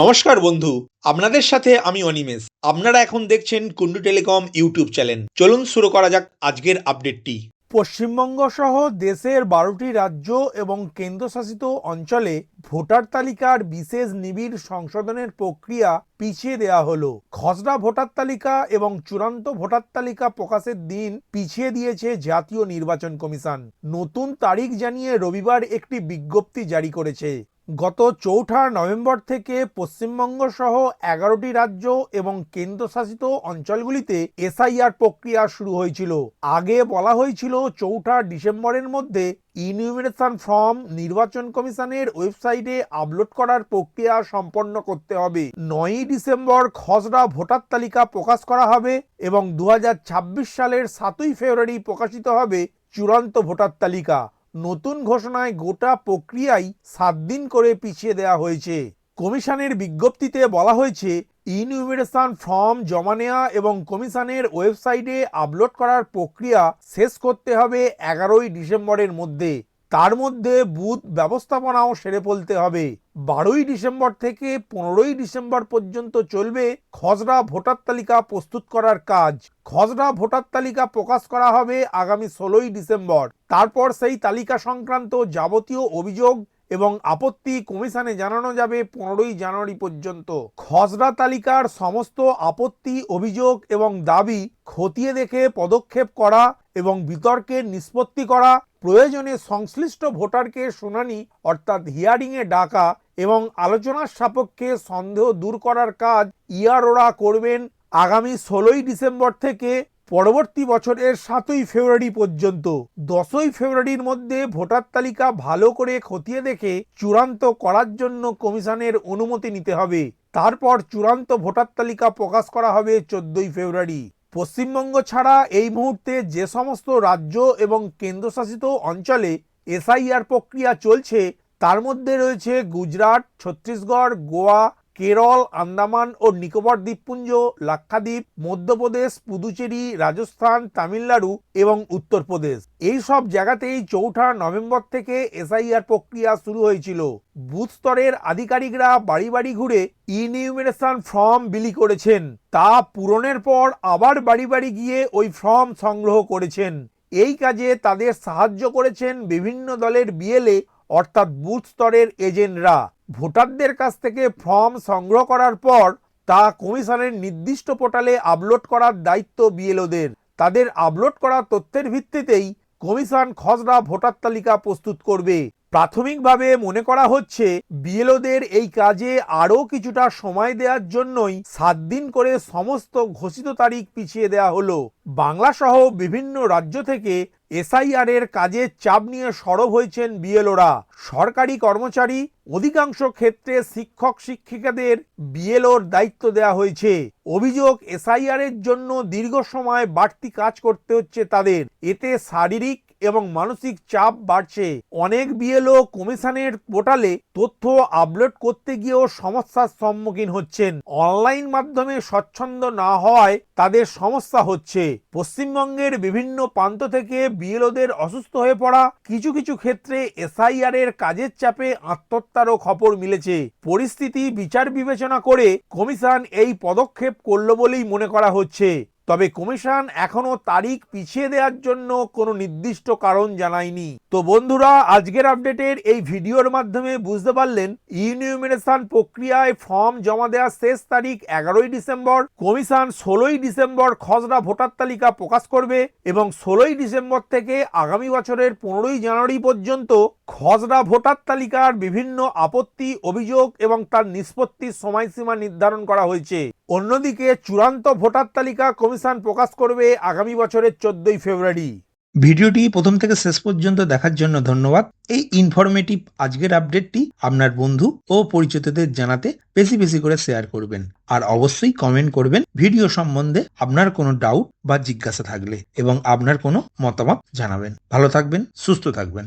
নমস্কার বন্ধু, আপনাদের সাথে আমি অনিমেষ। আপনারা এখন দেখছেন কুন্ডু টেলিকম ইউটিউব চ্যানেল। চলুন শুরু করা যাক আজকের আপডেটটি। পশ্চিমবঙ্গ সহ দেশের বারোটি রাজ্য এবং কেন্দ্রশাসিত অঞ্চলে ভোটার তালিকার বিশেষ নিবিড় সংশোধনের প্রক্রিয়া পিছিয়ে দেওয়া হলো। খসড়া ভোটার তালিকা এবং চূড়ান্ত ভোটার তালিকা প্রকাশের দিন পিছিয়ে দিয়েছে জাতীয় নির্বাচন কমিশন। নতুন তারিখ জানিয়ে রবিবার একটি বিজ্ঞপ্তি জারি করেছে। গত চৌঠা নভেম্বর থেকে পশ্চিমবঙ্গ সহ এগারোটি রাজ্য এবং কেন্দ্রশাসিত অঞ্চলগুলিতে এসআইআর প্রক্রিয়া শুরু হয়েছিল। আগে বলা হয়েছিল চৌঠা ডিসেম্বরের মধ্যে ইনিউমিনেশন ফর্ম নির্বাচন কমিশনের ওয়েবসাইটে আপলোড করার প্রক্রিয়া সম্পন্ন করতে হবে। নয়ই ডিসেম্বর খসড়া ভোটার তালিকা প্রকাশ করা হবে এবং দু হাজার ছাব্বিশ সালের সাতই ফেব্রুয়ারি প্রকাশিত হবে চূড়ান্ত ভোটার তালিকা। নতুন ঘোষণায় গোটা প্রক্রিয়াই সাত দিন করে পিছিয়ে দেওয়া হয়েছে। কমিশনের বিজ্ঞপ্তিতে বলা হয়েছে, ইনিউমিনেশন ফর্ম জমা নেওয়া এবং কমিশনের ওয়েবসাইটে আপলোড করার প্রক্রিয়া শেষ করতে হবে এগারোই ডিসেম্বরের মধ্যে। তার মধ্যে বুথ ব্যবস্থাপনাও সেরে ফেলতে হবে। বারোই ডিসেম্বর থেকে পনেরোই ডিসেম্বর পর্যন্ত চলবে খসড়া ভোটার তালিকা প্রস্তুত করার কাজ। খসড়া ভোটার তালিকা প্রকাশ করা হবে আগামী ষোলোই ডিসেম্বর। তারপর সেই তালিকা সংক্রান্ত যাবতীয় অভিযোগ এবং আপত্তি কমিশনে জানানো যাবে পনেরোই জানুয়ারি পর্যন্ত। খসড়া তালিকার সমস্ত আপত্তি, অভিযোগ এবং দাবি খতিয়ে দেখে পদক্ষেপ করা এবং বিতর্কের নিষ্পত্তি করা, প্রয়োজনে সংশ্লিষ্ট ভোটারকে শুনানি অর্থাৎ হিয়ারিংয়ে ডাকা এবং আলোচনার সাপেক্ষে সন্দেহ দূর করার কাজ ইয়ারোরা করবেন আগামী ষোলোই ডিসেম্বর থেকে পরবর্তী বছরের সাতই ফেব্রুয়ারি পর্যন্ত দশই ফেব্রুয়ারির মধ্যে ভোটার তালিকা ভালো করে খতিয়ে দেখে চূড়ান্ত করার জন্য কমিশনের অনুমতি নিতে হবে। তারপর চূড়ান্ত ভোটার তালিকা প্রকাশ করা হবে চোদ্দই ফেব্রুয়ারি। পশ্চিমবঙ্গ ছাড়া এই মুহূর্তে যে সমস্ত রাজ্য এবং কেন্দ্রশাসিত অঞ্চলে এসআইআর প্রক্রিয়া চলছে, তার মধ্যে রয়েছে গুজরাট, ছত্তিশগড়, গোয়া কেরল, আন্দামান ও নিকোবর দ্বীপপুঞ্জ, লাক্ষাদ্বীপ, মধ্যপ্রদেশ, পুদুচেরি, রাজস্থান, তামিলনাড়ু এবং উত্তরপ্রদেশ। এই সব জায়গাতেই চৌঠা নভেম্বর থেকে এসআইআর প্রক্রিয়া শুরু হয়েছিল। বুথ স্তরের আধিকারিকরা বাড়ি বাড়ি ঘুরে ইনিউমিনেশন ফর্ম বিলি করেছেন। তা পূরণের পর আবার বাড়ি বাড়ি গিয়ে ওই ফর্ম সংগ্রহ করেছেন। এই কাজে তাদের সাহায্য করেছেন বিভিন্ন দলের বিএলএ, অর্থাৎ বুথ স্তরের এজেন্টরা। ভোটারদের কাছ থেকে ফর্ম সংগ্রহ করার পর তা কমিশনের নির্দিষ্ট পোর্টালে আপলোড করার দায়িত্ব বিএলওদের। তাদের আপলোড করা তথ্যের ভিত্তিতেই কমিশন খসড়া ভোটার তালিকা প্রস্তুত করবে। প্রাথমিকভাবে মনে করা হচ্ছে বিএলওদের এই কাজে আরও কিছুটা সময় দেওয়ার জন্যই সাত দিন করে সমস্ত ঘোষিত তারিখ পিছিয়ে দেওয়া হলো। বাংলা সহ বিভিন্ন রাজ্য থেকে এসআইআর এর কাজে চাপ নিয়ে সরব হয়েছেন বিএলওরা। সরকারি কর্মচারী, অধিকাংশ ক্ষেত্রে শিক্ষক শিক্ষিকাদের বিএলওর দায়িত্ব দেওয়া হয়েছে। অভিযোগ এসআইআর এর জন্য দীর্ঘ সময় বাড়তি কাজ করতে হচ্ছে তাদের। এতে শারীরিক এবং মানসিক চাপ বাড়ছে। অনেক বিএলও কমিশনের পোর্টালে তথ্য আপলোড করতে গিয়েও সমস্যার সম্মুখীন হচ্ছেন। অনলাইন মাধ্যমে স্বচ্ছন্দ না হওয়ায় তাদের সমস্যা হচ্ছে। পশ্চিমবঙ্গের বিভিন্ন প্রান্ত থেকে বিএলওদের অসুস্থ হয়ে পড়া কিছু কিছু ক্ষেত্রে এসআইআর এর কাজের চাপে আত্মহত্যারও খবর মিলেছে। পরিস্থিতি বিচার বিবেচনা করে কমিশন এই পদক্ষেপ করল বলেই মনে করা হচ্ছে। তবে কমিশন এখনও তারিখ পিছিয়ে দেওয়ার জন্য কোনো নির্দিষ্ট কারণ জানায়নি। তো বন্ধুরা, আজকের আপডেটের এই ভিডিওর মাধ্যমে বুঝতে পারলেন ইউনিউমিনেশন প্রক্রিয়ায় ফর্ম জমা দেওয়ার শেষ তারিখ এগারোই ডিসেম্বর, কমিশন ষোলোই ডিসেম্বর খসড়া ভোটার তালিকা প্রকাশ করবে এবং ষোলোই ডিসেম্বর থেকে আগামী বছরের পনেরোই জানুয়ারি পর্যন্ত খসড়া ভোটার তালিকার বিভিন্ন আপত্তি, অভিযোগ এবং তার নিষ্পত্তির সময়সীমা নির্ধারণ করা হয়েছে। অন্যদিকে চূড়ান্ত ভোটার তালিকা কমিশন প্রকাশ করবে আগামী বছরের চোদ্দই ফেব্রুয়ারি। ভিডিওটি প্রথম থেকে শেষ পর্যন্ত দেখার জন্য ধন্যবাদ। এই ইনফরমেটিভ আজকের আপডেটটি আপনার বন্ধু ও পরিচিতদের জানাতে বেশি বেশি করে শেয়ার করবেন। আর অবশ্যই কমেন্ট করবেন ভিডিও সম্বন্ধে আপনার কোনো ডাউট বা জিজ্ঞাসা থাকলে এবং আপনার কোনো মতামত জানাবেন। ভালো থাকবেন, সুস্থ থাকবেন।